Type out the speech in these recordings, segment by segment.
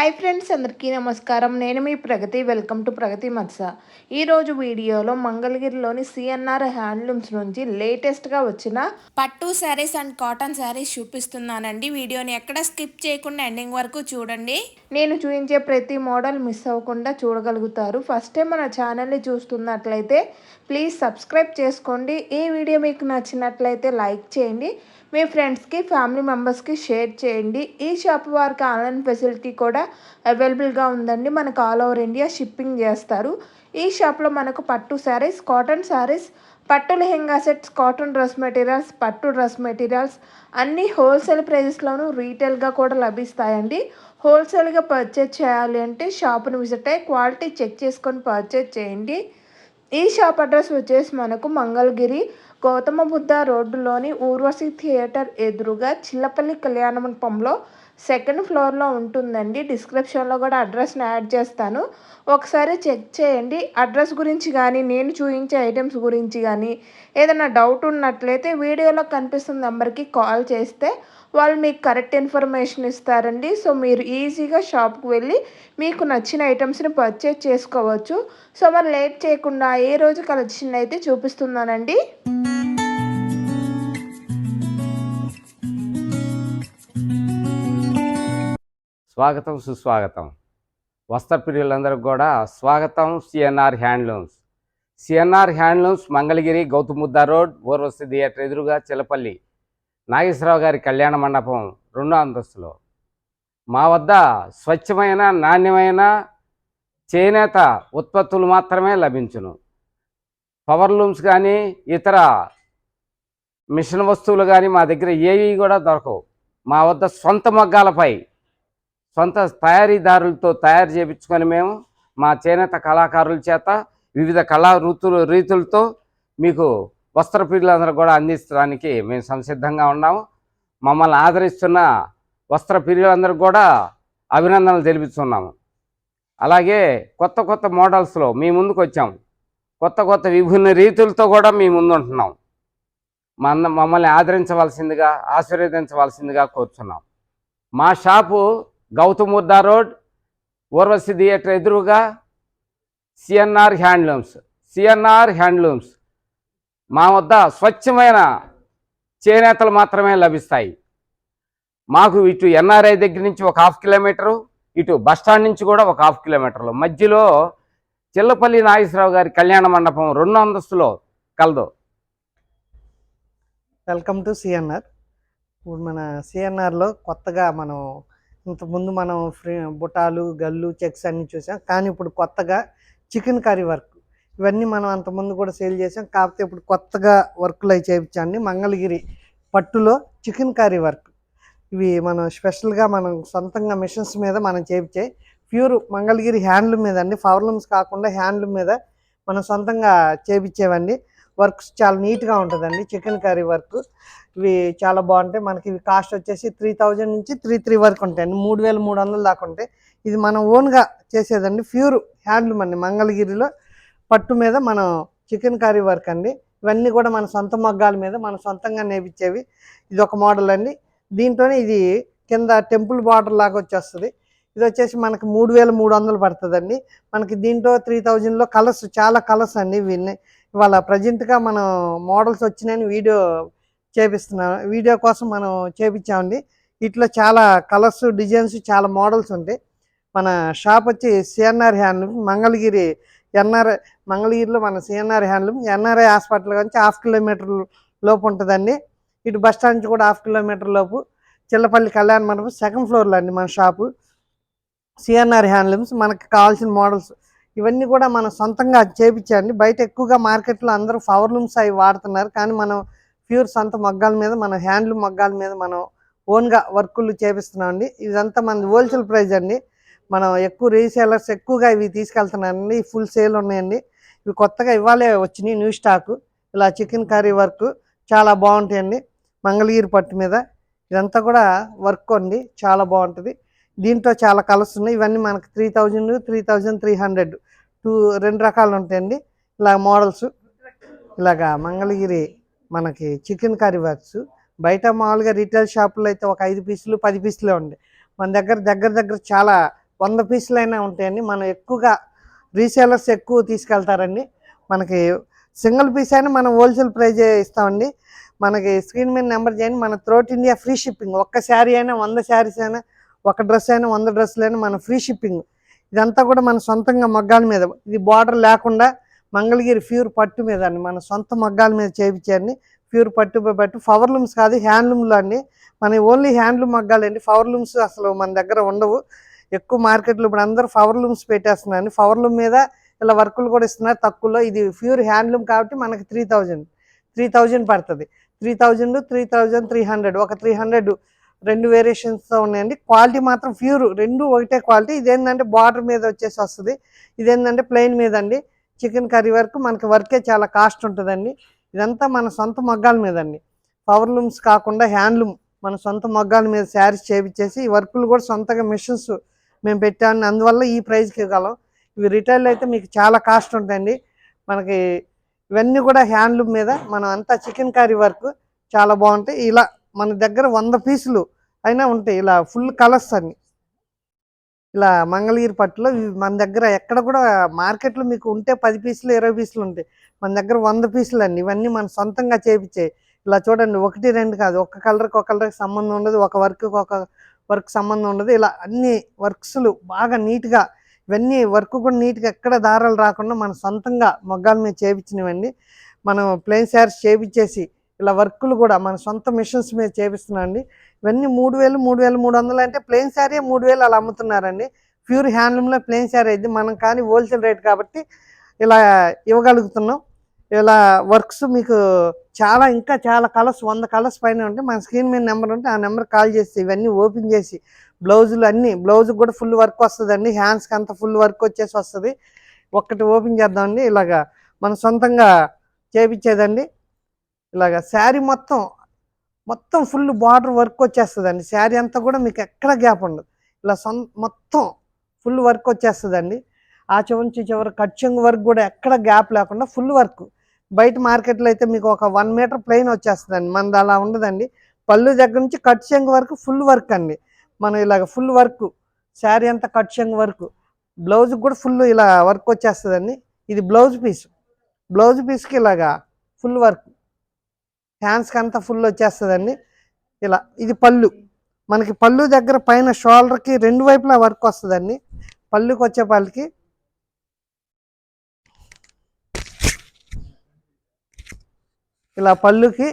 Hi friends అందరికీ నమస్కారం. నేను మీ ప్రగతి. వెల్కమ్ టు ప్రగతి మత్స. ఈరోజు వీడియోలో మంగళగిరిలోని సిఎన్ఆర్ హ్యాండ్లూమ్స్ నుంచి లేటెస్ట్గా వచ్చిన పట్టు శారీస్ అండ్ కాటన్ శారీస్ చూపిస్తున్నానండి. వీడియోని ఎక్కడ స్కిప్ చేయకుండా ఎండింగ్ వరకు చూడండి. నేను చూపించే ప్రతి మోడల్ మిస్ అవ్వకుండా చూడగలుగుతారు. ఫస్ట్ టైం మన ఛానల్ని చూస్తున్నట్లయితే ప్లీజ్ సబ్స్క్రైబ్ చేసుకోండి. ఈ వీడియో మీకు నచ్చినట్లయితే లైక్ చేయండి. మీ ఫ్రెండ్స్కి ఫ్యామిలీ మెంబర్స్కి షేర్ చేయండి. ఈ షాప్ వారికి ఆన్లైన్ ఫెసిలిటీ కూడా అవైలబుల్గా ఉందండి. మనకు ఆల్ ఓవర్ ఇండియా షిప్పింగ్ చేస్తారు. ఈ షాప్లో మనకు పట్టు శారీస్ కాటన్ శారీస్ పట్టు lehenga sets cotton dress materials పట్టు డ్రెస్ మెటీరియల్స్ అన్నీ హోల్సేల్ ప్రైజెస్లోనూ రీటైల్గా కూడా లభిస్తాయండి. హోల్సేల్గా పర్చేజ్ చేయాలి అంటే షాప్ను విజిట్ అయ్యి క్వాలిటీ చెక్ చేసుకొని పర్చేజ్ చేయండి. ఈ షాప్ అడ్రస్ వచ్చేసి మనకు మంగళగిరి గౌతమ బుద్ధ రోడ్డులోని ఊర్వశి థియేటర్ ఎదురుగా చిల్లపల్లి కళ్యాణ మండపంలో సెకండ్ ఫ్లోర్లో ఉంటుందండి. డిస్క్రిప్షన్లో కూడా అడ్రస్ని యాడ్ చేస్తాను. ఒకసారి చెక్ చేయండి. అడ్రస్ గురించి కానీ నేను చూపించే ఐటమ్స్ గురించి కానీ ఏదైనా డౌట్ ఉన్నట్లయితే వీడియోలో కనిపిస్తున్న నెంబర్కి కాల్ చేస్తే వాళ్ళు మీకు కరెక్ట్ ఇన్ఫర్మేషన్ ఇస్తారండి. సో మీరు ఈజీగా షాప్కి వెళ్ళి మీకు నచ్చిన ఐటమ్స్ని పర్చేజ్ చేసుకోవచ్చు. సో మరి లేట్ చేయకుండా ఏ రోజు కలెక్షన్ అయితే చూపిస్తున్నానండి? స్వాగతం సుస్వాగతం. వస్త్ర ప్రియులందరికీ కూడా స్వాగతం CNR handlooms. CNR handlooms Mangalagiri గౌతముద్ద road Urvashi theatre ఎదురుగా చిలపల్లి. నాగేశ్వరరావు గారి కళ్యాణ మండపం రెండో అంతస్తులో. మా వద్ద స్వచ్ఛమైన నాణ్యమైన చేనేత ఉత్పత్తులు మాత్రమే లభించును. పవర్ లూమ్స్ కానీ ఇతర మిషన్ వస్తువులు కానీ మా దగ్గర ఏవి కూడా దొరకవు. మా వద్ద సొంత మగ్గాలపై సొంత తయారీదారులతో తయారు చేయించుకొని మేము మా చేనేత కళాకారుల చేత వివిధ కళా ఋతులు రీతులతో మీకు వస్త్ర ప్రియులందరూ కూడా అందించడానికి మేము సంసిద్ధంగా ఉన్నాము. మమ్మల్ని ఆదరిస్తున్న వస్త్ర ప్రియులందరూ కూడా అభినందనలు తెలిపిస్తున్నాము అలాగే కొత్త కొత్త మోడల్స్లో మీ ముందుకు వచ్చాము. కొత్త కొత్త విభిన్న రీతులతో కూడా మీ ముందు ఉంటున్నాం మన మమ్మల్ని ఆదరించవలసిందిగా ఆశీర్వదించవలసిందిగా కోరుతున్నాం మా షాపు గౌతముద్ద రోడ్ ఊర్వశి థియేటర్ ఎదురుగా సిఎన్ఆర్ హ్యాండ్లూమ్స్ సిఎన్ఆర్ హ్యాండ్లూమ్స్. మా వద్ద స్వచ్ఛమైన చేనేతలు మాత్రమే లభిస్తాయి. మాకు ఇటు ఎన్ఆర్ఐ దగ్గర నుంచి ఒక హాఫ్ కిలోమీటరు ఇటు బస్టాండ్ నుంచి కూడా ఒక హాఫ్ కిలోమీటర్లు. మధ్యలో చిల్లపల్లి నాగేశ్వరరావు గారి కళ్యాణ మండపం రెండు అంతస్తులో కలదు. Welcome to CNR. ఇప్పుడు మన సిఎన్ఆర్లో కొత్తగా మనం ఇంతకుముందు మనం ఫ్రీ బుటాలు గల్లు చెక్స్ అన్ని చూసాం. కానీ ఇప్పుడు కొత్తగా చికెన్ కర్రీ వర్క్. ఇవన్నీ మనం అంతకుముందు కూడా సేల్ చేసాం. కాకపోతే ఇప్పుడు కొత్తగా వర్క్లు అవి చేయించండి మంగళగిరి పట్టులో చికెన్ కర్రీ వర్క్. ఇవి మనం స్పెషల్గా మనం సొంతంగా మిషన్స్ మీద మనం చేయించే ప్యూర్ మంగళగిరి హ్యాండ్లూమ్ మీద అండి. పవర్లూమ్స్ కాకుండా హ్యాండ్లూమ్ మీద మనం సొంతంగా చేయించేవండి వర్క్స్ చాలా నీట్గా ఉంటుందండి చికెన్ కర్రీ వర్క్. ఇవి చాలా బాగుంటాయి. మనకి ఇవి కాస్ట్ వచ్చేసి త్రీ థౌజండ్ నుంచి త్రీ త్రీ వరకు ఉంటాయండి మూడు వేల మూడు వందలు దాకా ఉంటాయి. ఇది మనం ఓన్గా చేసేదండి. ప్యూర్ హ్యాండ్లూమ్ అండి. మంగళగిరిలో పట్టు మీద మనం చికెన్ కర్రీ వర్క్ అండి. ఇవన్నీ కూడా మన సొంత మగ్గాల మీద మన సొంతంగా నేర్పించేవి ఇది ఒక మోడల్ అండి. దీంట్లోనే ఇది కింద టెంపుల్ బార్డర్ లాగా వచ్చేస్తుంది. ఇది వచ్చేసి మనకి మూడు వేల మూడు వందలు పడుతుందండి. మనకి దీంట్లో త్రీ థౌజండ్లో కలర్స్ చాలా కలర్స్ అండి ఇవన్నీ ఇవాళ ప్రజెంట్గా మనం మోడల్స్ వచ్చినాయని వీడియో చేపిస్తున్నాం వీడియో కోసం మనం చేపించామండి. ఇట్లా చాలా కలర్స్ డిజైన్స్ చాలా మోడల్స్ ఉంటాయి. మన షాప్ వచ్చి సిఎన్ఆర్ హ్యాండ్లూమ్ మంగళగిరి ఎన్ఆర్ మంగళగిరిలో మన సిఎన్ఆర్ హ్యాండ్లూమ్ ఎన్ఆర్ఐ హాస్పిటల్ నుంచి హాఫ్ కిలోమీటర్ లోపు ఉంటుందండి. ఇటు బస్ స్టాండ్ నుంచి కూడా హాఫ్ కిలోమీటర్ లోపు. చిల్లపల్లి కళ్యాణ మండపం సెకండ్ ఫ్లోర్లో అండి మన షాపు. సిఎన్ఆర్ హ్యాండ్లూమ్స్ మనకు కావాల్సిన మోడల్స్. ఇవన్నీ కూడా మనం సొంతంగా చేపించండి బయట ఎక్కువగా మార్కెట్లో అందరూ పవర్ లూమ్స్ అవి వాడుతున్నారు. కానీ మనం ప్యూర్ సొంత మగ్గాల మీద మన హ్యాండ్లూమ్ మగ్గాల మీద మనం ఓన్గా వర్కులు చేపిస్తున్నాం అండి ఇదంతా మన హోల్సేల్ ప్రైస్ అండి. మనం ఎక్కువ రీసేలర్స్ ఎక్కువగా ఇవి తీసుకెళ్తున్నారండి. ఫుల్ సేల్ ఉన్నాయండి. ఇవి కొత్తగా ఇవ్వాలే వచ్చినాయి న్యూ స్టాకు. ఇలా చికెన్ కర్రీ వర్క్ చాలా బాగుంటాయండి. మంగళగిరి పట్టు మీద. ఇదంతా కూడా వర్క్ అండి. చాలా బాగుంటుంది. దీంట్లో చాలా కలర్స్ ఉన్నాయి. ఇవన్నీ మనకు three thousand three thousand three hundred. Two రెండు రకాలు ఉంటాయండి. ఇలా మోడల్స్. ఇలాగా మంగళగిరి మనకి చికెన్ కర్రీ వర్క్స్. బయట మామూలుగా రీటైల్ షాపుల్లో అయితే ఒక ఐదు పీసులు పది పీసులే ఉండే. మన దగ్గర దగ్గర దగ్గర చాలా వంద పీసులైనా ఉంటాయండి. మనం ఎక్కువగా రీసేలర్స్ ఎక్కువ తీసుకెళ్తారండి. మనకి సింగిల్ పీస్ అయినా మనం హోల్సేల్ ప్రైజ్ ఇస్తామండి. మనకి స్క్రీన్ మీద నెంబర్ చేయండి. మన త్రోట్ ఇండియా ఫ్రీ షిప్పింగ్. ఒక్క శారీ అయినా వంద శారీస్ అయినా ఒక డ్రెస్ అయినా వంద డ్రెస్సులు అయినా మన ఫ్రీ షిప్పింగ్. ఇదంతా కూడా మన సొంతంగా మగ్గాల మీద. ఇది బార్డర్ లేకుండా మంగళగిరి ప్యూర్ పట్టు మీద అండి మన సొంత మగ్గాల మీద చేయించారని ప్యూర్ పట్టు పట్టు. పవర్ లూమ్స్ కాదు హ్యాండ్లూమ్లో అండి. మన ఓన్లీ హ్యాండ్లూమ్ మగ్గాలండి పవర్ లూమ్స్ అసలు మన దగ్గర ఉండవు. ఎక్కువ మార్కెట్లో ఇప్పుడు అందరూ పవర్ లూమ్స్ పెట్టేస్తున్నారండి. పవర్ లూమ్ మీద ఇలా వర్కులు కూడా ఇస్తున్నారు తక్కువలో. ఇది ప్యూర్ హ్యాండ్లూమ్ కాబట్టి మనకి త్రీ థౌజండ్ త్రీ థౌజండ్ పడుతుంది. Three thousand three thousand three hundred ఒక త్రీ హండ్రెడ్ రెండు వేరియేషన్స్తో ఉన్నాయండి. క్వాలిటీ మాత్రం ప్యూర్ రెండు ఒకటే క్వాలిటీ ఇదేంటంటే బార్డర్ మీద వచ్చేసి వస్తుంది. ఇదేంటంటే ప్లెయిన్ మీద అండి. చికెన్ కర్రీ వరకు మనకి వర్కే చాలా కాస్ట్ ఉంటుందండి. ఇదంతా మన సొంత మగ్గాల మీద అండి పవర్ లూమ్స్ కాకుండా హ్యాండ్లూమ్ మన సొంత మగ్గాల మీద శారీస్ చేపించేసి ఈ వర్కులు కూడా సొంతగా మిషన్స్ మేము పెట్టాము. అందువల్ల ఈ ప్రైస్కి ఇవ్వగలం. ఇవి రిటైల్ అయితే మీకు చాలా కాస్ట్ ఉంటాయండి మనకి ఇవన్నీ కూడా హ్యాండ్లూమ్ మీద మనం అంతా చికెన్ కర్రీ వర్క్ చాలా బాగుంటాయి. ఇలా మన దగ్గర వంద పీసులు అయినా ఉంటాయి. ఇలా ఫుల్ కలర్స్ అన్ని. ఇలా మంగళగిరి పట్టులో మన దగ్గర ఎక్కడ కూడా మార్కెట్లో మీకు ఉంటే పది పీసులు ఇరవై పీసులు ఉంటాయి. మన దగ్గర వంద పీసులు అండి. ఇవన్నీ మన సొంతంగా చేపించాయి ఇలా చూడండి ఒకటి రెండు కాదు. ఒక కలర్కి ఒక కలర్కి సంబంధం ఉండదు. ఒక వర్క్కి ఒక వర్క్ సంబంధం ఉండదు. ఇలా అన్ని వర్క్స్లు బాగా నీట్గా ఇవన్నీ వర్క్ కూడా నీట్గా ఎక్కడ దారాలు రాకుండా మన సొంతంగా మొగ్గాల మీద చేపించినవండి. మనం ప్లెయిన్ శారీస్ చేపించేసి ఇలా వర్కులు కూడా మన సొంత మిషన్స్ మీద చేపిస్తున్నాం అండి ఇవన్నీ మూడు వేలు మూడు వేలు మూడు వందలు అంటే ప్లెయిన్ శారీ మూడు వేలు అలా అమ్ముతున్నారండి. ప్యూర్ హ్యాండ్లూమ్లో ప్లెయిన్ శారీ అయితే మనం కానీ హోల్సేల్ రేట్ కాబట్టి ఇలా ఇవ్వగలుగుతున్నాం. ఇలా వర్క్స్ మీకు చాలా ఇంకా చాలా కలర్స్ వంద కలర్స్ పైన ఉంటే మన స్క్రీన్ మీద నెంబర్ ఉంటే ఆ నెంబర్ కాల్ చేసి ఇవన్నీ ఓపెన్ చేసి బ్లౌజులు అన్నీ బ్లౌజ్ కూడా ఫుల్ వర్క్ వస్తుందండి. హ్యాండ్స్కి అంతా ఫుల్ వర్క్ వచ్చేసి వస్తుంది. ఒక్కటి ఓపెన్ చేద్దామండి. ఇలాగా మన సొంతంగా చేపించేదండి. ఇలాగా శారీ మొత్తం మొత్తం ఫుల్ బార్డర్ వర్క్ వచ్చేస్తుందండి. శారీ అంతా కూడా మీకు ఎక్కడ గ్యాప్ ఉండదు. ఇలా సొంత మొత్తం ఫుల్ వర్క్ వచ్చేస్తుందండి. ఆ చివరి నుంచి చివరి కట్చింగ్ వర్క్ కూడా ఎక్కడ గ్యాప్ లేకుండా ఫుల్ వర్క్ బయట మార్కెట్లో అయితే మీకు ఒక వన్ మీటర్ ప్లెయిన్ వచ్చేస్తుందండి. మనది అలా ఉండదండి. పళ్ళు దగ్గర నుంచి కట్ చెంగు వరకు ఫుల్ వర్క్ అండి. మనం ఇలాగ ఫుల్ వర్క్ శారీ అంతా కట్ వర్క్ వరకు బ్లౌజ్ కూడా ఫుల్ ఇలా వర్క్ వచ్చేస్తుందండి. ఇది బ్లౌజ్ పీస్ బ్లౌజ్ పీస్కి ఇలాగా ఫుల్ వర్క్ హ్యాండ్స్కి అంతా ఫుల్ వచ్చేస్తుందండి. ఇలా ఇది పళ్ళు. మనకి పళ్ళు దగ్గర పైన షోల్డర్కి రెండు వైపులా వర్క్ వస్తుందండి. పళ్ళుకి వచ్చే పళ్ళకి. ఇలా పళ్ళుకి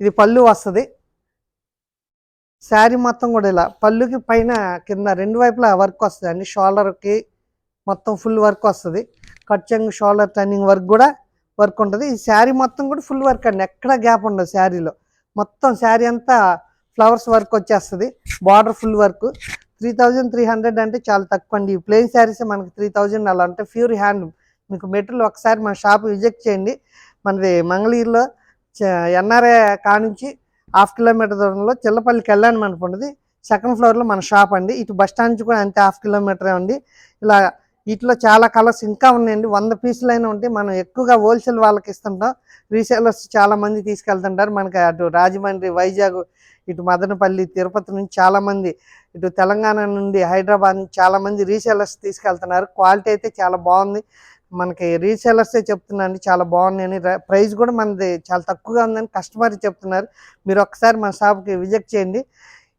ఇది పళ్ళు వస్తుంది. శారీ మొత్తం కూడా ఇలా పళ్ళుకి పైన కింద రెండు వైపులా వర్క్ వస్తుంది అండి షోల్డర్కి మొత్తం ఫుల్ వర్క్ వస్తుంది. కట్చంగ్ షోల్డర్ టర్నింగ్ వర్క్ కూడా వర్క్ ఉంటుంది. ఈ శారీ మొత్తం కూడా ఫుల్ వర్క్ అండి. ఎక్కడ గ్యాప్ ఉండదు శారీలో. మొత్తం శారీ అంతా ఫ్లవర్స్ వర్క్ వచ్చేస్తుంది. Border full work three thousand three hundred అంటే చాలా తక్కువ అండి. ఈ ప్లెయిన్ శారీస్ మనకి త్రీ థౌజండ్ అలా అంటే ప్యూర్ హ్యాండ్ మీకు మెటీరియల్ ఒకసారి మన షాప్ విజిట్ చేయండి. మనది మంగళగిరిలో ఎన్ఆర్ఏ కానుంచి హాఫ్ కిలోమీటర్ దూరంలో చిల్లపల్లి కళ్యాణ్ మండపం ఉంటుంది. సెకండ్ ఫ్లోర్లో మన షాప్ అండి. ఇటు బస్ స్టాండ్ నుంచి కూడా అంతే హాఫ్ కిలోమీటరే ఉంది. ఇలా వీటిలో చాలా కలర్స్ ఇంకా ఉన్నాయండి. వంద పీసులు అయినా మనం ఎక్కువగా హోల్సేల్ వాళ్ళకి ఇస్తుంటాం. రీసేలర్స్ చాలా మంది తీసుకెళ్తుంటారు. మనకి అటు రాజమండ్రి వైజాగ్ ఇటు మదనపల్లి తిరుపతి నుంచి చాలా మంది ఇటు తెలంగాణ నుండి హైదరాబాద్ నుంచి చాలా మంది రీసేలర్స్ తీసుకెళ్తున్నారు. క్వాలిటీ అయితే చాలా బాగుంది. మనకి రీసేలర్సే చెప్తున్నాను చాలా బాగున్నాయని. ప్రైస్ కూడా మనది చాలా తక్కువగా ఉందని కస్టమర్ చెప్తున్నారు. మీరు ఒకసారి మన షాప్కి విజిట్ చేయండి.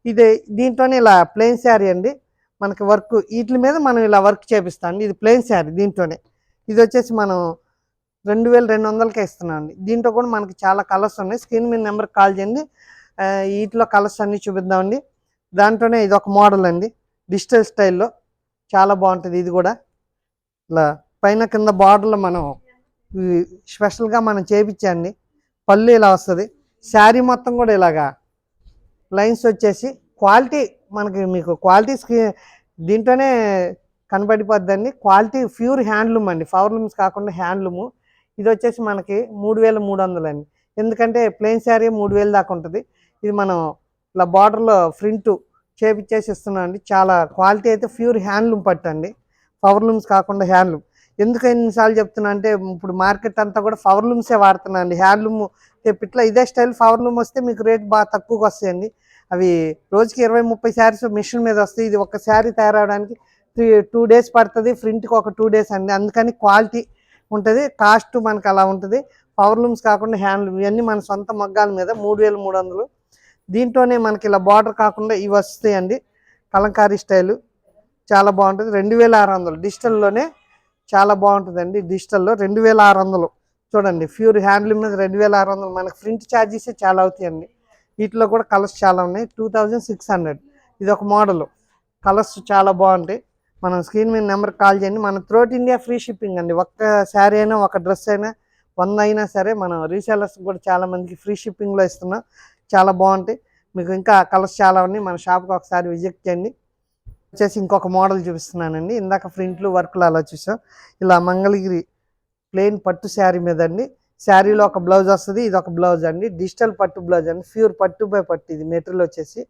ఇది దీంట్లోనే ఇలా ప్లెయిన్ శారీ అండి. మనకి వర్క్ వీటి మీద మనం ఇలా వర్క్ చేపిస్తాం. ఇది ప్లెయిన్ శారీ దీంట్లోనే. ఇది వచ్చేసి మనం రెండు వేల రెండు వందలకే ఇస్తున్నాం అండి దీంట్లో కూడా మనకి చాలా కలర్స్ ఉన్నాయి. స్క్రీన్ మీద నెంబర్ కాల్ చేయండి. వీటిలో కలర్స్ అన్నీ చూపిద్దామండి. దాంట్లోనే ఇది ఒక మోడల్ అండి. డిజిటల్ స్టైల్లో చాలా బాగుంటుంది ఇది కూడా. ఇలా పైన కింద బార్డర్లో మనం స్పెషల్గా మనం చేపించండి. పళ్ళు ఇలా వస్తుంది. శారీ మొత్తం కూడా ఇలాగా లైన్స్ వచ్చేసి క్వాలిటీ మనకి మీకు క్వాలిటీ దీంట్లోనే కనబడిపోద్దండి. క్వాలిటీ ప్యూర్ హ్యాండ్లూమ్ అండి. పవర్ లూమ్స్ కాకుండా హ్యాండ్లూము. ఇది వచ్చేసి మనకి మూడు వేల మూడు వందలు అండి. ఎందుకంటే ప్లెయిన్ శారీ మూడు వేలు దాకా ఉంటుంది. ఇది మనం ఇలా బార్డర్లో ప్రింట్ చేపిచ్చేసి ఇస్తున్నాం అండి. చాలా క్వాలిటీ అయితే ప్యూర్ హ్యాండ్లూమ్ పట్టు అండి. పవర్ లూమ్స్ కాకుండా హ్యాండ్లూమ్. ఎందుకు ఎన్నిసార్లు చెప్తున్నా అంటే ఇప్పుడు మార్కెట్ అంతా కూడా పవర్ లూమ్సే వాడుతున్నా అండి. హ్యాండ్లూమ్ ఇట్లా ఇదే స్టైల్ పవర్ లూమ్ వస్తే మీకు రేట్ బాగా తక్కువకి వస్తాయండి. అవి రోజుకి ఇరవై ముప్పై శారీస్ మిషన్ మీద వస్తాయి. ఇది ఒక శారీ తయారవడానికి త్రీ టూ డేస్ పడుతుంది. ప్రింట్కి ఒక టూ డేస్ అండి. అందుకని క్వాలిటీ ఉంటుంది. కాస్ట్ మనకు అలా ఉంటుంది. పవర్ లూమ్స్ కాకుండా హ్యాండ్లూమ్ ఇవన్నీ మన సొంత మగ్గాల మీద మూడు వేలు మూడు వందలు. దీంట్లోనే మనకి ఇలా బార్డర్ కాకుండా ఇవి వస్తాయండి. కలంకారీ స్టైలు చాలా బాగుంటుంది. రెండు వేల ఆరు వందలు. డిజిటల్లోనే చాలా బాగుంటుందండి డిజిటల్లో. రెండు వేల ఆరు వందలు. చూడండి ప్యూర్ హ్యాండ్లూమ్ మీద రెండు వేల ఆరు వందలు. మనకి ప్రింట్ ఛార్జెస్ చాలా అవుతాయండి. వీటిలో కూడా కలర్స్ చాలా ఉన్నాయి. టూ థౌజండ్ సిక్స్ హండ్రెడ్ ఇది ఒక మోడల్. కలర్స్ చాలా బాగుంటాయి. మనం స్క్రీన్ మీద నెంబర్కి కాల్ చేయండి. మన త్రోట్ ఇండియా ఫ్రీ షిప్పింగ్ అండి. ఒక్క శారీ అయినా ఒక డ్రెస్ అయినా వంద అయినా సరే మనం రీసేలర్స్ కూడా చాలామందికి ఫ్రీ షిప్పింగ్లో ఇస్తున్నాం. చాలా బాగుంటాయి. మీకు ఇంకా కలర్స్ చాలా ఉన్నాయి. మన షాప్కి ఒకసారి విజిట్ చేయండి. వచ్చేసి ఇంకొక మోడల్ చూపిస్తున్నానండి. ఇందాక ప్రింట్లు వర్క్లు అలా చూసాం. ఇలా మంగళగిరి ప్లెయిన్ పట్టు శారీ మీద అండి శారీలో ఒక బ్లౌజ్ వస్తుంది ఇది ఒక బ్లౌజ్ అండి. డిజిటల్ పట్టు బ్లౌజ్ అండి. ప్యూర్ పట్టు బై పట్టు ఇది మెటీరియల్ వచ్చేసి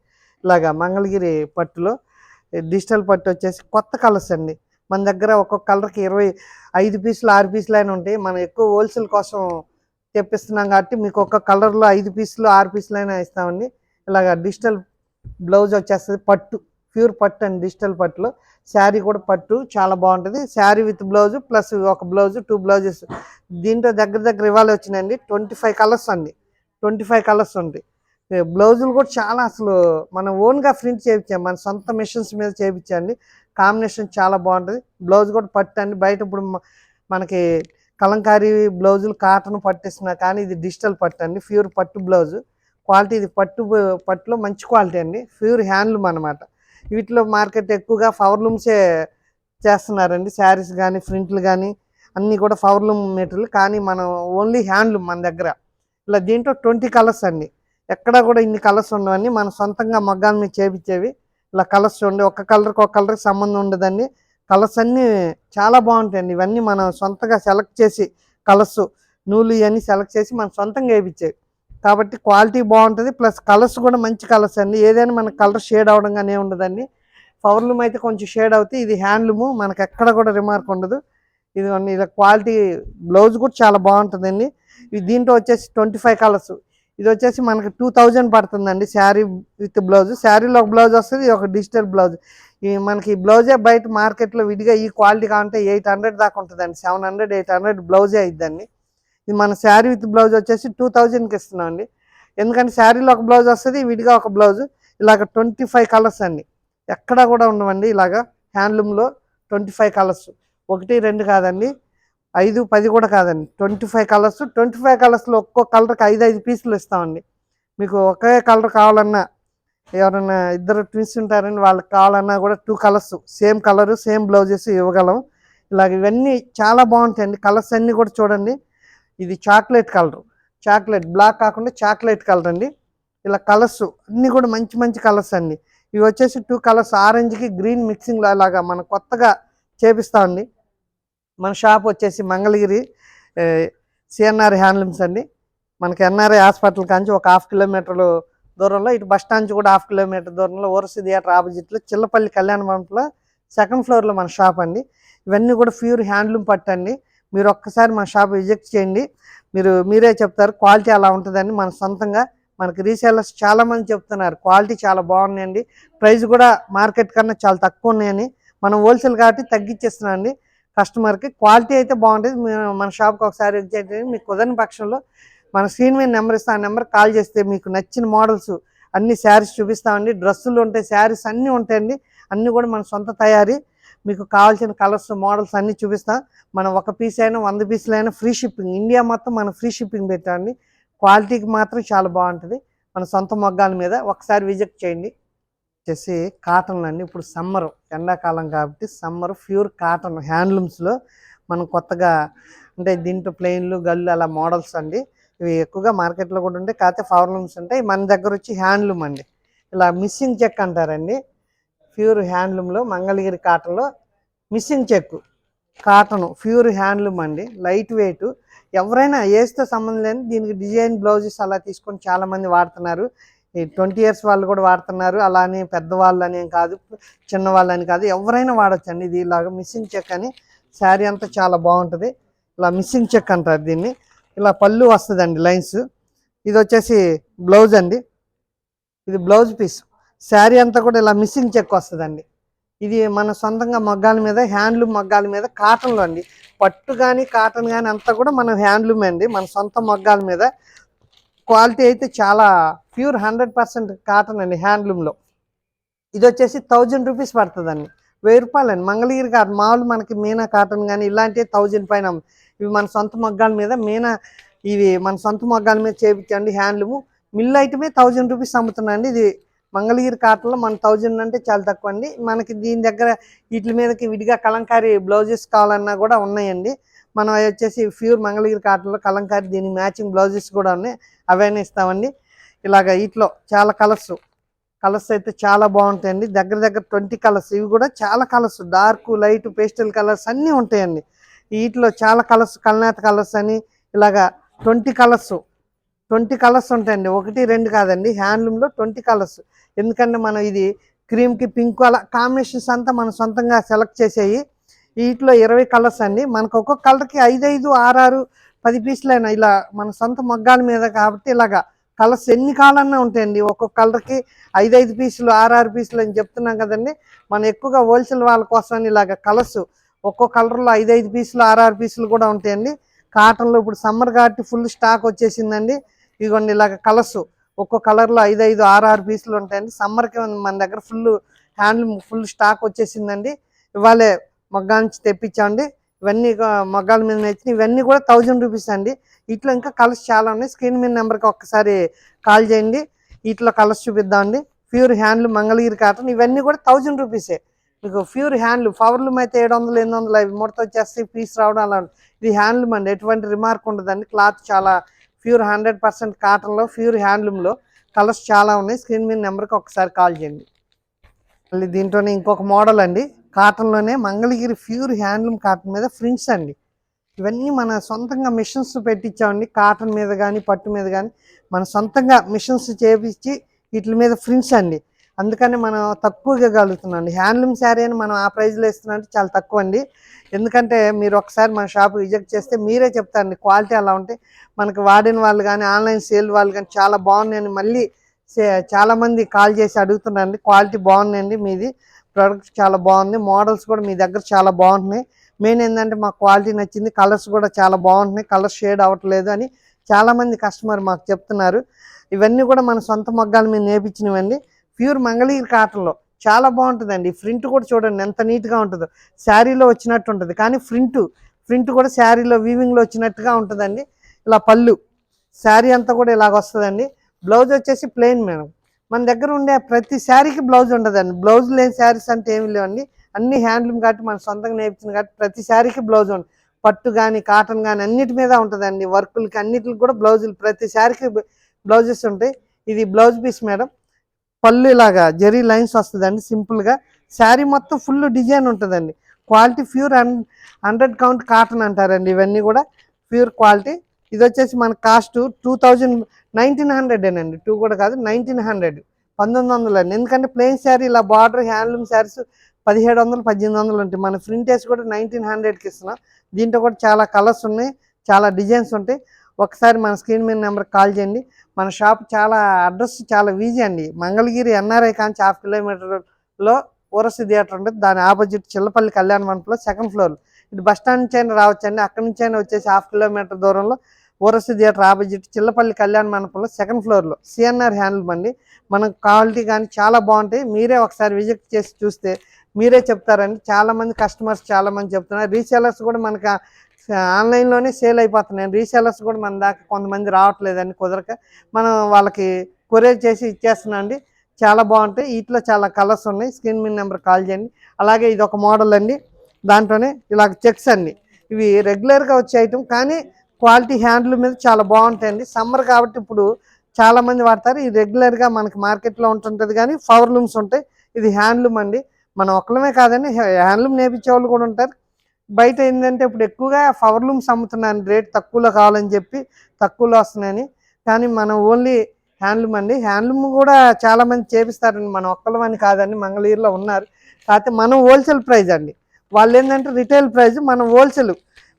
ఇలాగా మంగళగిరి పట్టులో. డిజిటల్ పట్టు వచ్చేసి కొత్త కలర్స్ అండి. మన దగ్గర ఒక్కొక్క కలర్కి ఇరవై ఐదు పీసులు ఆరు పీసులు అయినా ఉంటాయి. మనం ఎక్కువ హోల్సేల్ కోసం తెప్పిస్తున్నాం కాబట్టి మీకు ఒక కలర్లో ఐదు పీసులు ఆరు పీసులు అయినా ఇస్తామండి. ఇలాగ డిజిటల్ బ్లౌజ్ వచ్చేస్తుంది పట్టు. ప్యూర్ పట్టు అండి డిజిటల్ పట్టులో. శారీ కూడా పట్టు చాలా బాగుంటుంది. శారీ విత్ బ్లౌజ్ ప్లస్ ఒక బ్లౌజ్ టూ బ్లౌజెస్. దీంట్లో దగ్గర దగ్గర ఇవాళ వచ్చినాయండి ట్వంటీ ఫైవ్ కలర్స్ అండి. ట్వంటీ ఫైవ్ కలర్స్ ఉంటాయి బ్లౌజులు కూడా చాలా అసలు మనం ఓన్గా ప్రింట్ చేయించాం. మన సొంత మిషన్స్ మీద చేయించండి. కాంబినేషన్ చాలా బాగుంటుంది. బ్లౌజ్ కూడా పట్టు అండి. బయట ఇప్పుడు మనకి కలంకారీ బ్లౌజులు కాటన్ పట్టిస్తున్నా కానీ ఇది డిజిటల్ పట్టు అండి. ప్యూర్ పట్టు బ్లౌజ్. క్వాలిటీ ఇది పట్టు పట్టులో మంచి క్వాలిటీ అండి. ప్యూర్ హ్యాండ్లూమ్ అనమాట వీటిలో మార్కెట్ ఎక్కువగా ఫవర్లూమ్సే చేస్తున్నారండి. శారీస్ కానీ ప్రింట్లు కానీ అన్నీ కూడా పవర్ లూమ్ మెటీరియల్. కానీ మనం ఓన్లీ హ్యాండ్లూమ్ మన దగ్గర. ఇలా దీంట్లో ట్వంటీ కలర్స్ అండి. ఎక్కడ కూడా ఇన్ని కలర్స్ ఉండవని మన సొంతంగా మగ్గాల మీద చేపించేవి. ఇలా కలర్స్ ఉండి ఒక కలర్కి ఒక కలర్కి సంబంధం ఉండదండి. కలర్స్ అన్నీ చాలా బాగుంటాయండి. ఇవన్నీ మనం సొంతంగా సెలెక్ట్ చేసి కలర్స్ నూలు ఇవన్నీ సెలెక్ట్ చేసి మనం సొంతంగా వేయించేవి కాబట్టి క్వాలిటీ బాగుంటుంది ప్లస్ కలర్స్ కూడా మంచి కలర్స్ అండి. ఏదైనా మన కలర్ షేడ్ అవడం కానీ ఉండదండి. పవర్లూమ్ అయితే కొంచెం షేడ్ అవుతాయి ఇది హ్యాండ్లూము మనకు ఎక్కడ కూడా రిమార్క్ ఉండదు. ఇది ఇలా క్వాలిటీ బ్లౌజ్ కూడా చాలా బాగుంటుందండి. ఇది దీంట్లో వచ్చేసి ట్వంటీ ఫైవ్ కలర్స్. ఇది వచ్చేసి మనకి టూ థౌజండ్ పడుతుందండి శారీ విత్ బ్లౌజ్. శారీలో ఒక బ్లౌజ్ వస్తుంది ఇది ఒక డిజిటల్ బ్లౌజ్. ఈ మనకి బ్లౌజే బయట మార్కెట్లో విడిగా ఈ క్వాలిటీ కావాలంటే ఎయిట్ హండ్రెడ్ దాకా ఉంటుందండి. సెవెన్ హండ్రెడ్ ఎయిట్ హండ్రెడ్ బ్లౌజే అయిద్దండి. ఇది మన శారీ విత్ బ్లౌజ్ వచ్చేసి టూ థౌజండ్కి ఇస్తున్నాం అండి. ఎందుకంటే శారీలో ఒక బ్లౌజ్ వస్తుంది విడిగా ఒక బ్లౌజ్. ఇలాగ ట్వంటీ ఫైవ్ కలర్స్ అండి. ఎక్కడా కూడా ఉండవండి ఇలాగ హ్యాండ్లూమ్లో ట్వంటీ ఫైవ్ కలర్స్. ఒకటి రెండు కాదండి. ఐదు పది కూడా కాదండి. Twenty five colours. Twenty five కలర్స్లో ఒక్కో కలర్కి ఐదు ఐదు పీసులు ఇస్తామండి. మీకు ఒకే కలర్ కావాలన్నా ఎవరైనా ఇద్దరు ట్విన్స్ ఉంటారని వాళ్ళకి కావాలన్నా కూడా two colours. Same colour same blouses ఇవ్వగలం. ఇలాగ ఇవన్నీ చాలా బాగుంటాయండి. కలర్స్ అన్నీ కూడా చూడండి. ఇది చాక్లెట్ కలర్. చాక్లెట్ బ్లాక్ కాకుండా చాక్లెట్ కలర్ అండి. ఇలా కలర్స్ అన్నీ కూడా మంచి మంచి కలర్స్ అండి. ఇవి వచ్చేసి టూ కలర్స్ ఆరెంజ్కి గ్రీన్ మిక్సింగ్ అలాగా మనం కొత్తగా చేపిస్తామండి మన షాప్ వచ్చేసి మంగళగిరి సిఎన్ఆర్ హ్యాండ్లూమ్స్ అండి. మనకి ఎన్ఆర్ఐ హాస్పిటల్ కాంచి ఒక హాఫ్ కిలోమీటర్లు దూరంలో ఇటు బస్ స్టాండ్ కూడా హాఫ్ కిలోమీటర్ దూరంలో ఓరసి థియేటర్ ఆపోజిట్లో చిల్లపల్లి కళ్యాణ మండపంలో సెకండ్ ఫ్లోర్లో మన షాప్ అండి. ఇవన్నీ కూడా ప్యూర్ హ్యాండ్లూమ్ పట్టండి. మీరు ఒక్కసారి మా షాప్ విజిట్ చేయండి. మీరు మీరే చెప్తారు క్వాలిటీ అలా ఉంటుందని మన సొంతంగా మనకి రీసేలర్స్ చాలామంది చెప్తున్నారు. క్వాలిటీ చాలా బాగున్నాయండి. ప్రైస్ కూడా మార్కెట్ కన్నా చాలా తక్కువ ఉన్నాయని మనం హోల్సేల్ కాబట్టి తగ్గించేస్తున్నాం అండి. కస్టమర్కి క్వాలిటీ అయితే బాగుంటుంది. మన షాప్కి ఒకసారి విజిట్ చేయండి. మీకు కుదరని పక్షంలో మన స్క్రీన్ మీద నెంబర్ ఇస్తాం. ఆ నెంబర్ కాల్ చేస్తే మీకు నచ్చిన మోడల్స్ అన్ని శారీస్ చూపిస్తామండి. డ్రెస్సులు ఉంటాయి శారీస్ అన్నీ ఉంటాయండి. అన్నీ కూడా మన సొంత తయారీ. మీకు కావాల్సిన కలర్స్ మోడల్స్ అన్నీ చూపిస్తాం. మనం ఒక పీస్ అయినా వంద పీసులు అయినా ఫ్రీ షిప్పింగ్ ఇండియా మొత్తం మనం ఫ్రీ షిప్పింగ్ పెట్టండి క్వాలిటీకి మాత్రం చాలా బాగుంటుంది. మన సొంత మొగ్గాల మీద ఒకసారి విజిట్ చేయండి. వచ్చేసి కాటన్లు అండి. ఇప్పుడు సమ్మర్ ఎండాకాలం కాబట్టి సమ్మర్ ప్యూర్ కాటన్ హ్యాండ్లూమ్స్లో మనం కొత్తగా అంటే దీంట్లో ప్లెయిన్లు గల్లు అలా మోడల్స్ అండి. ఇవి ఎక్కువగా మార్కెట్లో కూడా ఉంటాయి. కాకపోతే ఫవర్లూమ్స్ ఉంటాయి మన దగ్గర వచ్చి హ్యాండ్లూమ్ అండి. ఇలా మిస్సింగ్ చెక్ అంటారండి. ప్యూర్ హ్యాండ్లూమ్లో మంగళగిరి కాటన్లో missing check cotton pure handloom అండి. Light weight. ఎవరైనా వేస్తే సంబంధం లేని దీనికి డిజైన్ బ్లౌజెస్ అలా తీసుకొని చాలామంది వాడుతున్నారు. ఈ ట్వంటీ ఇయర్స్ వాళ్ళు కూడా వాడుతున్నారు. అలానే పెద్దవాళ్ళు అని కాదు చిన్నవాళ్ళు అని కాదు ఎవరైనా వాడచ్చండి. ఇది ఇలాగ మిస్సింగ్ చెక్ అని శారీ అంతా చాలా బాగుంటుంది. ఇలా మిస్సింగ్ చెక్ అంటారు దీన్ని. ఇలా పళ్ళు వస్తుందండి లైన్స్. ఇది వచ్చేసి బ్లౌజ్ అండి. ఇది బ్లౌజ్ పీస్. శారీ అంతా కూడా ఇలా మిస్సింగ్ చెక్ వస్తుందండి. ఇది మన సొంతంగా మగ్గాల మీద హ్యాండ్లూమ్ మగ్గాల మీద కాటన్లో అండి. పట్టు కానీ కాటన్ కానీ అంతా కూడా మన హ్యాండ్లూమ్ అండి. మన సొంత మగ్గాల మీద. క్వాలిటీ అయితే చాలా ప్యూర్ హండ్రెడ్ పర్సెంట్ కాటన్ అండి హ్యాండ్లూమ్లో. ఇది వచ్చేసి థౌజండ్ రూపీస్ పడుతుందండి. వెయ్యి రూపాయలండి మంగళగిరి కాదు మామూలు మనకి మీనా కాటన్ కానీ ఇలాంటివి థౌజండ్ పైన ఇవి మన సొంత మగ్గాల మీద మీనా ఇవి మన సొంత మగ్గాల మీద చేపించండి హ్యాండ్లూము. మిల్ ఐటమే థౌజండ్ రూపీస్ అమ్ముతున్నాండి. ఇది మంగళగిరి కాటన్లో మన థౌజండ్ అంటే చాలా తక్కువ అండి. మనకి దీని దగ్గర వీటి మీదకి విడిగా కలంకారీ బ్లౌజెస్ కావాలన్నా కూడా ఉన్నాయండి. మనం అవి వచ్చేసి ప్యూర్ మంగళగిరి కాటన్లో కలంకారీ దీనికి మ్యాచింగ్ బ్లౌజెస్ కూడా ఉన్నాయి. అవన్నీ ఇస్తామండి. ఇలాగ వీటిలో చాలా కలర్స్ కలర్స్ అయితే చాలా బాగుంటాయండి. దగ్గర దగ్గర ట్వంటీ కలర్స్ ఇవి కూడా చాలా colours dark light pastel colours అన్నీ ఉంటాయండి. వీటిలో చాలా కలర్స్ కల్నాథ కలర్స్ అని ఇలాగా ట్వంటీ కలర్స్ ట్వంటీ కలర్స్ ఉంటాయండి. ఒకటి రెండు కాదండి. హ్యాండ్లూమ్లో ట్వంటీ కలర్స్. ఎందుకంటే మనం ఇది క్రీమ్కి పింక్ అలా కాంబినేషన్స్ అంతా మనం సొంతంగా సెలెక్ట్ చేసేవి వీటిలో ఇరవై కలర్స్ అండి. మనకు ఒక్కొక్క కలర్కి ఐదు ఐదు ఆరు పది పీసులైనా ఇలా మన సొంత మగ్గాల మీద కాబట్టి ఇలాగా కలర్స్ ఎన్ని కాలన్నా ఉంటాయండి. ఒక్కొక్క కలర్కి ఐదు ఐదు పీసులు ఆరు పీసులు అని చెప్తున్నాం కదండి. మనం ఎక్కువగా హోల్సేల్ వాళ్ళ కోసం ఇలాగ కలర్స్ ఒక్కో కలర్లో ఐదు ఐదు పీసులు ఆరు ఆరు పీసులు కూడా ఉంటాయండి. కాటన్లో ఇప్పుడు సమ్మర్ కాబట్టి ఫుల్ స్టాక్ వచ్చేసిందండి. ఇదిగోండి ఇలాగ కలర్స్. ఒక్కో కలర్లో ఐదు ఐదు ఆరు ఆరు పీసులు ఉంటాయండి. సమ్మర్కి మన దగ్గర ఫుల్ హ్యాండ్లూమ్ ఫుల్ స్టాక్ వచ్చేసిందండి. ఇవాళే మగ్గాల నుంచి తెప్పించామండి ఇవన్నీ మగ్గాల మీద నచ్చిన ఇవన్నీ కూడా థౌజండ్ రూపీస్ అండి. ఇట్లా ఇంకా కలర్స్ చాలా ఉన్నాయి. స్క్రీన్ మీద నెంబర్కి ఒక్కసారి కాల్ చేయండి. ఇట్లా కలర్స్ చూపిద్దామండి. ప్యూర్ హ్యాండ్లు మంగళగిరి కాటన్ ఇవన్నీ కూడా థౌజండ్ రూపీసే మీకు ప్యూర్ హ్యాండ్లూమ్ పవర్లూమ్ అయితే ఏడు వందలు ఎనిమిది వందలు అవి ముడత వచ్చేస్తే పీస్ రావడం అలా. ఇది హ్యాండ్లూమ్ అండి ఎటువంటి రిమార్క్ ఉండదండి. క్లాత్ చాలా ప్యూర్ హండ్రెడ్ పర్సెంట్ కాటన్లో ప్యూర్ హ్యాండ్లూమ్లో కలర్స్ చాలా ఉన్నాయి. స్క్రీన్ మీద నెంబర్కి ఒకసారి కాల్ చేయండి. మళ్ళీ దీంట్లోనే ఇంకొక మోడల్ అండి. కాటన్లోనే మంగళగిరి ప్యూర్ హ్యాండ్లూమ్ కాటన్ మీద ఫ్రింట్స్ అండి. ఇవన్నీ మన సొంతంగా మిషన్స్ పెట్టించామండి. కాటన్ మీద కానీ పట్టు మీద కానీ మన సొంతంగా మిషన్స్ చేపించి వీటి మీద ఫ్రింట్స్ అండి. అందుకని మనం తక్కువగా కలుగుతున్నాం. హ్యాండ్లూమ్ శారీ అని మనం ఆ ప్రైజ్లో ఇస్తున్నాం అంటే చాలా తక్కువ అండి ఎందుకంటే మీరు ఒకసారి మన షాప్ విజిట్ చేస్తే మీరే చెప్తారండి క్వాలిటీ అలా ఉంటే. మనకి వాడిన వాళ్ళు కానీ ఆన్లైన్ సేల్ వాళ్ళు కానీ చాలా బాగున్నాయని మళ్ళీ సే- కాల్ చేసి అడుగుతున్నారండి క్వాలిటీ బాగుందండి మీది. ప్రోడక్ట్ చాలా బాగుంది మోడల్స్ కూడా మీ దగ్గర చాలా బాగుంటున్నాయి. మెయిన్ ఏంటంటే మాకు క్వాలిటీ నచ్చింది కలర్స్ కూడా చాలా బాగుంటున్నాయి కలర్ షేడ్ అవ్వట్లేదు అని చాలామంది కస్టమర్ మాకు చెప్తున్నారు. ఇవన్నీ కూడా మన సొంత మగ్గాలు మేము నేర్పించినవండి. ప్యూర్ మంగళగిరి కాటన్లో. చాలా బాగుంటుందండి. ప్రింట్ కూడా చూడండి ఎంత నీట్గా ఉంటుందో. శారీలో వచ్చినట్టు ఉంటుంది. కానీ ప్రింట్ ప్రింట్ కూడా శారీలో వీవింగ్లో వచ్చినట్టుగా ఉంటుందండి. ఇలా పళ్ళు శారీ అంతా కూడా ఇలాగ వస్తుందండి. బ్లౌజ్ వచ్చేసి ప్లెయిన్ మేడం. మన దగ్గర ఉండే ప్రతి శారీకి బ్లౌజ్ ఉండదండి. బ్లౌజ్ లేని శారీస్ అంటే ఏమి లేవండి. అన్ని హ్యాండ్లూమ్ కాబట్టి మన సొంతంగా నేర్పించింది కాబట్టి ప్రతి శారీకి బ్లౌజ్ ఉంది పట్టు కానీ కాటన్ కానీ అన్నిటి మీద ఉంటుందండి. వర్కులకి అన్నిటికి కూడా బ్లౌజులు ప్రతి శారీకి బ్లౌజెస్ ఉంటాయి. ఇది బ్లౌజ్ పీస్ మేడం. పళ్ళు ఇలాగా జరీ లైన్స్ వస్తుందండి సింపుల్గా. శారీ మొత్తం ఫుల్ డిజైన్ ఉంటుందండి. Quality pure hundred count cotton అంటారండి ఇవన్నీ కూడా. Pure quality. ఇది వచ్చేసి మన cost two thousand nineteen hundred అండి టూ కూడా కాదు నైన్టీన్ హండ్రెడ్. పంతొమ్మిది వందలు అండి. ఎందుకంటే ప్లెయిన్ శారీ ఇలా బార్డర్ హ్యాండ్లూమ్ శారీస్ పదిహేడు వందలు పద్దెనిమిది వందలు ఉంటాయి. మన ప్రింట్ కూడా నైన్టీన్ హండ్రెడ్కి ఇస్తున్నాం. దీంట్లో కూడా చాలా కలర్స్ ఉన్నాయి చాలా డిజైన్స్ ఉంటాయి. ఒకసారి మన స్క్రీన్ మీద నెంబర్ కాల్ చేయండి. మన షాప్ చాలా అడ్రస్ చాలా ఈజీ అండి. మంగళగిరి ఎన్ఆర్ఐ కాంచి హాఫ్ కిలోమీటర్లో ఊరసి థియేటర్ ఉంటుంది. దాని ఆపోజిట్ చిల్లపల్లి కళ్యాణ మండపంలో సెకండ్ ఫ్లోర్. ఇటు బస్ స్టాండ్ నుంచి అయినా రావచ్చండి. అక్కడి నుంచి అయినా వచ్చేసి హాఫ్ కిలోమీటర్ దూరంలో ఊరసి థియేటర్ ఆపోజిట్ చిల్లపల్లి కళ్యాణ మండపంలో సెకండ్ ఫ్లోర్లో. సిఎన్ఆర్ హ్యాండిల్ బండి. మన క్వాలిటీ కానీ చాలా బాగుంటాయి. మీరే ఒకసారి విజిట్ చేసి చూస్తే మీరే చెప్తారండి. చాలామంది కస్టమర్స్ చాలామంది చెప్తున్నారు. రీసేలర్స్ కూడా మనకు ఆన్లైన్లోనే సేల్ అయిపోతున్నాయి. రీసేలర్స్ కూడా మన దాకా కొంతమంది రావట్లేదండి కుదరక. మనం వాళ్ళకి కొరియర్ చేసి ఇచ్చేస్తున్నాం అండి. చాలా బాగుంటాయి. వీటిలో చాలా కలర్స్ ఉన్నాయి. స్క్రీన్ మీద నెంబర్ కాల్ చేయండి. అలాగే ఇది ఒక మోడల్ అండి. దాంట్లోనే ఇలాగ చెక్స్ అండి. ఇవి రెగ్యులర్గా వచ్చే ఐటమ్ కానీ క్వాలిటీ హ్యాండ్లు మీద చాలా బాగుంటాయండి. సమ్మర్ కాబట్టి ఇప్పుడు చాలామంది వాడతారు. ఇది రెగ్యులర్గా మనకి మార్కెట్లో ఉంటుంటుంది కానీ పవర్లూమ్స్ ఉంటాయి. ఇది హ్యాండ్లూమ్ అండి. మనం ఒక్కలమే కాదండి. హ్యాండ్లూమ్ నేర్పించే వాళ్ళు కూడా ఉంటారు. బయట ఏంటంటే ఇప్పుడు ఎక్కువగా పవర్ లూమ్స్ అమ్ముతున్నాను రేట్ తక్కువలో కావాలని చెప్పి తక్కువలో వస్తున్నాయని. కానీ మనం ఓన్లీ హ్యాండ్లూమ్ అండి. హ్యాండ్లూమ్ కూడా చాలామంది చేపిస్తారండి. మనం ఒక్కలమని కాదండి మంగళగిరిలో ఉన్నారు. కాకపోతే మనం హోల్సేల్ ప్రైజ్ అండి. వాళ్ళు ఏంటంటే రిటైల్ ప్రైజ్ మనం హోల్సేల్.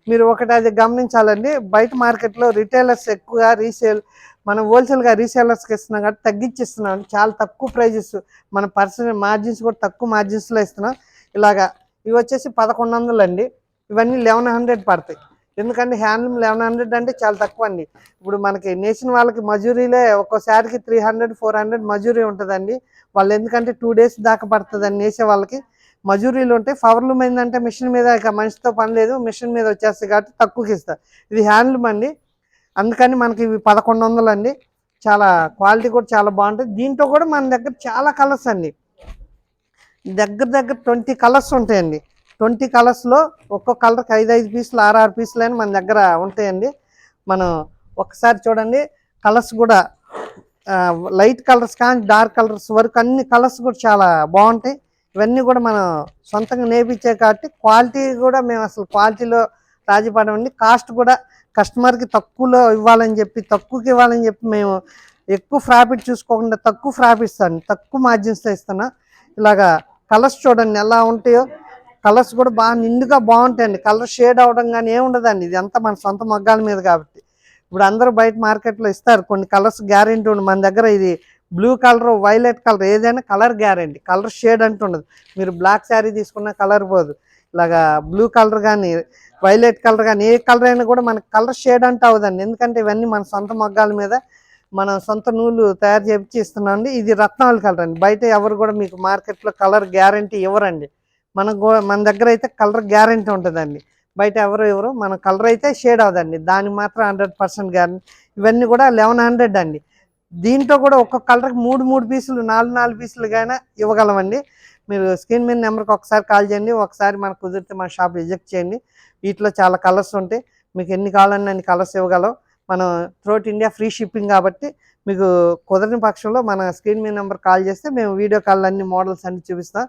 మీరు ఒకటి అది గమనించాలండి. బయట మార్కెట్లో రిటైలర్స్ ఎక్కువగా రీసేల్ మనం హోల్సేల్గా రీసేలర్స్కి ఇస్తున్నాం కాబట్టి తగ్గించిస్తున్నాం. చాలా తక్కువ ప్రైజెస్ మన పర్సనల్ మార్జిన్స్ కూడా తక్కువ మార్జిన్స్లో ఇస్తున్నాం. ఇలాగా ఇవి వచ్చేసి పదకొండు వందలు అండి ఇవన్నీ లెవెన్ హండ్రెడ్ పడతాయి. ఎందుకంటే హ్యాండ్లూమ్ లెవెన్ హండ్రెడ్ అంటే చాలా తక్కువ అండి. ఇప్పుడు మనకి నేసిన వాళ్ళకి మజూరీలే ఒక్కోసారికి త్రీ హండ్రెడ్ ఫోర్ హండ్రెడ్ మజూరీ ఉంటుందండి. వాళ్ళు ఎందుకంటే టూ డేస్ దాకా పడుతుందండి నేసే వాళ్ళకి. మజూరీలు ఉంటాయి పవర్లూమ్ ఏంటంటే మిషన్ మీద ఇక మనిషితో పని లేదు మిషన్ మీద వచ్చేస్తాయి కాబట్టి తక్కువకి ఇస్తారు. ఇది హ్యాండ్లూమ్ అండి. అందుకని మనకి ఇవి పదకొండు వందలు అండి. చాలా క్వాలిటీ కూడా చాలా బాగుంటుంది. దీంట్లో కూడా మన దగ్గర చాలా కలర్స్ అండి. దగ్గర దగ్గర ట్వంటీ కలర్స్ ఉంటాయండి. ట్వంటీ కలర్స్లో ఒక్కొక్క కలర్కి ఐదు ఐదు పీసులు ఆరు ఆరు పీసులు అని మన దగ్గర ఉంటాయండి. మనం ఒకసారి చూడండి కలర్స్ కూడా లైట్ కలర్స్ కానీ డార్క్ కలర్స్ వరకు అన్ని కలర్స్ కూడా చాలా బాగుంటాయి. ఇవన్నీ కూడా మనం సొంతంగా నేర్పించే కాబట్టి క్వాలిటీ కూడా మేము అసలు క్వాలిటీలో రాజీ పడమండి కాస్ట్ కూడా కస్టమర్కి తక్కువలో ఇవ్వాలని చెప్పి తక్కువకి ఇవ్వాలని చెప్పి మేము ఎక్కువ ప్రాఫిట్ చూసుకోకుండా తక్కువ ప్రాఫిట్స్ అండి. తక్కువ మార్జిన్స్తో ఇస్తున్నా. ఇలాగా కలర్స్ చూడండి ఎలా ఉంటాయో కలర్స్ కూడా బాగా నిండుగా బాగుంటాయండి. కలర్ షేడ్ అవడం కానీ ఏముండదండి ఇది అంతా మన సొంత మగ్గాల మీద కాబట్టి. ఇప్పుడు అందరూ బయట మార్కెట్లో ఇస్తారు. కొన్ని కలర్స్ గ్యారెంటీ ఉంది మన దగ్గర ఇది బ్లూ కలర్ వైలెట్ కలర్ ఏదైనా కలర్ గ్యారెంటీ కలర్ షేడ్ అంటుండదు మీరు బ్లాక్ శారీ తీసుకున్న కలర్ పోదు. ఇలాగా బ్లూ కలర్ కానీ వైలెట్ కలర్ కానీ ఏ కలర్ అయినా కూడా మనకి కలర్ షేడ్ అంటే అవదండి ఎందుకంటే ఇవన్నీ మన సొంత మగ్గాల మీద మన సొంత నూలు తయారు చేపించి ఇస్తున్నాం ఇది రత్నాలు కలర్ అండి. బయట ఎవరు కూడా మీకు మార్కెట్లో కలర్ గ్యారంటీ ఇవ్వరండి. మన గో- మన దగ్గర అయితే కలర్ గ్యారంటీ ఉంటుందండి. బయట ఎవరు ఎవరు మన కలర్ అయితే షేడ్ అవదండి దానికి మాత్రం హండ్రెడ్ పర్సెంట్ గ్యారంటీ. ఇవన్నీ కూడా లెవెన్ హండ్రెడ్ అండి. దీంట్లో కూడా ఒక్కొక్క కలర్కి మూడు మూడు పీసులు నాలుగు నాలుగు పీసులుగానే ఇవ్వగలమండి. మీరు స్క్రీన్ మీద నెంబర్కి ఒకసారి కాల్ చేయండి. ఒకసారి మనకు కుదిరితే మన షాప్ విజిట్ చేయండి. వీటిలో చాలా కలర్స్ ఉంటాయి. మీకు ఎన్ని కావాలన్నా అన్ని కలర్స్ ఇవ్వగలం. మనం త్రోట్ ఇండియా ఫ్రీ షిప్పింగ్ కాబట్టి మీకు కుదరని పక్షంలో మన స్క్రీన్ మీద నెంబర్ కాల్ చేస్తే మేము వీడియో కాల్ అన్ని మోడల్స్ అన్ని చూపిస్తాం.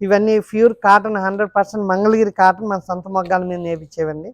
ఇవన్నీ pure cotton hundred percent Mangalagiri cotton మన సొంత మొగ్గాల మీద నేర్పించేవండి